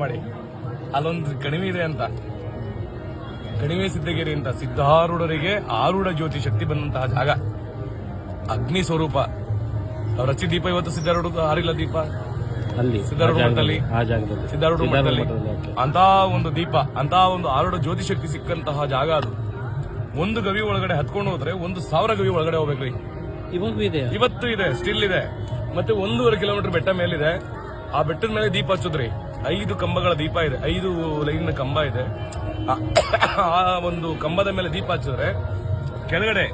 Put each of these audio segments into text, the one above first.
ಮಾಡಿ. ಅಲ್ಲೊಂದು ಕಣಿವೆ ಇದೆ ಅಂತ. ಕಣಿವೆ ಸಿದ್ಧಗಿರಿ ಅಂತ. ಸಿದ್ಧಾರೂಢರಿಗೆ ಆರೂಢ ಜ್ಯೋತಿ ಶಕ್ತಿ ಬಂದಂತಹ ಜಾಗ. ಅಗ್ನಿ ಸ್ವರೂಪ. ಅವ್ರ ಹಚ್ಚಿ ದೀಪ ಇವತ್ತು ಸಿದ್ಧಾರೂಢ ಆರಿಲ್ಲ ದೀಪ. ಅಲ್ಲಿ ಸಿದ್ಧಾರೂಢ ಮಠದಲ್ಲಿ. ಸಿದ್ಧಾರೂಢ ಮಠದಲ್ಲಿ. ಅಂತ ಒಂದು ದೀಪ ಅಂತ ಒಂದು ಆರೂಢ ಜ್ಯೋತಿ ಶಕ್ತಿ ಸಿಕ್ಕಂತಹ ಜಾಗ ಅದು. ಒಂದು ಗವಿ ಒಳಗಡೆ ಹತ್ಕೊಂಡು ಹೋದ್ರೆ ಒಂದು ಸಾವಿರ ಗವಿ ಒಳಗಡೆ ಹೋಗ್ಬೇಕ್ರಿ. ಇದೆ ಇವತ್ತು ಇದೆ ಸ್ಟಿಲ್ ಇದೆ. ಮತ್ತೆ ಒಂದೂವರೆ ಕಿಲೋಮೀಟರ್ ಬೆಟ್ಟ ಮೇಲಿದೆ. ಆ ಬೆಟ್ಟದ ಮೇಲೆ ದೀಪ ಹಚ್ಚುದ್ರಿ. ಐದು ಕಂಬಗಳ ದೀಪ ಇದೆ ಐದು ಲೈನ್ ಕಂಬ ಇದೆ. ಆ- ಆ ಒಂದು ಕಂಬದ ಮೇಲೆ ದೀಪ ಹಚ್ಚಿದ್ರೆ ಕೆಳಗಡೆ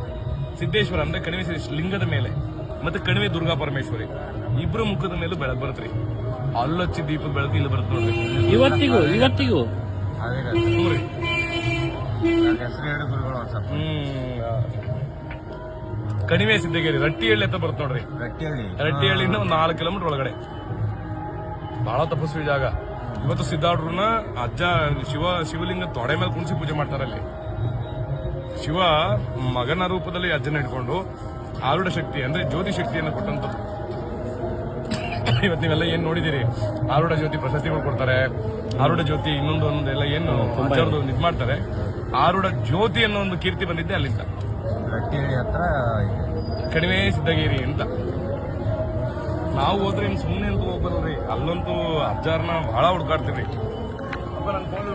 ಸಿದ್ದೇಶ್ವರ ಅಂದ್ರೆ ಕಣಿವೆ ಲಿಂಗದ ಮೇಲೆ ಮತ್ತೆ ಕಣಿವೆ ದುರ್ಗಾ ಪರಮೇಶ್ವರಿ ಇಬ್ರು ಮುಖದ ಮೇಲೆ ಬೆಳಕು ಬರುತ್ತೆ ಅಲ್ಲೊಚ್ಚಿ ದೀಪ ಬೆಳಕು ಇಲ್ಲಿ ಬರುತ್ತೆ ನೋಡ್ರಿ. ಇವತ್ತಿಗೂ ಇವತ್ತಿಗೂ. ಕಣಿವೆ ಸಿದ್ದಗಿರಿ ರಟ್ಟಿಹಳ್ಳಿ ಅಂತ ಬರುತ್ತೆ ನೋಡ್ರಿ. ರಟ್ಟಿಹಳ್ಳಿ. ರಟ್ಟಿಹಳ್ಳಿಯಿಂದ ಒಂದು ನಾಲ್ಕು ಕಿಲೋಮೀಟರ್ ಒಳಗಡೆ. ಬಹಳ ತಪಸ್ವಿ ಜಾಗ. ಇವತ್ತು ಸಿದ್ಧಾರ್ಡ್ರನ್ನ ಅಜ್ಜ ಶಿವ ಶಿವಲಿಂಗ ತೊಡೆ ಮೇಲೆ ಕುಣಿಸಿ ಪೂಜೆ ಮಾಡ್ತಾರೆ ಅಲ್ಲಿ. ಶಿವ ಮಗನ ರೂಪದಲ್ಲಿ ಅಜ್ಜನ ಇಟ್ಕೊಂಡು ಆರುಢ ಶಕ್ತಿ ಅಂದ್ರೆ ಜ್ಯೋತಿ ಶಕ್ತಿಯನ್ನು ಕೊಟ್ಟಂತದ್ದು ಇವತ್ತು ನೀವೆಲ್ಲ ಏನ್ ನೋಡಿದಿರಿ ಆರುಢ ಜ್ಯೋತಿ ಪ್ರಶಸ್ತಿಗಳು ಕೊಡ್ತಾರೆ. ಆರುಢ ಜ್ಯೋತಿ ಇನ್ನೊಂದು ಒಂದು ಎಲ್ಲ ಏನು ಒಂದು ಇದು. ಮಾಡ್ತಾರೆ. ಆರುಢ ಜ್ಯೋತಿ ಅನ್ನೋ ಒಂದು ಕೀರ್ತಿ ಬಂದಿದ್ದೆ ಅಲ್ಲಿಂದ. ಹತ್ರ ಕಡಿಮೆ ಸಿದ್ದಗಿರಿ ಅಂತ. ನಾವು ಹೋದ್ರೆ ಸುಮ್ಮನೆ ಅಂತ ಅಲ್ಲಂತೂ ಅಜ್ಜಾರನ್ನ ಬಹಳ ಹುಡುಕಾಡ್ತೀವಿ. ಅಪ್ಪ ನನ್ನ ಫೋನ್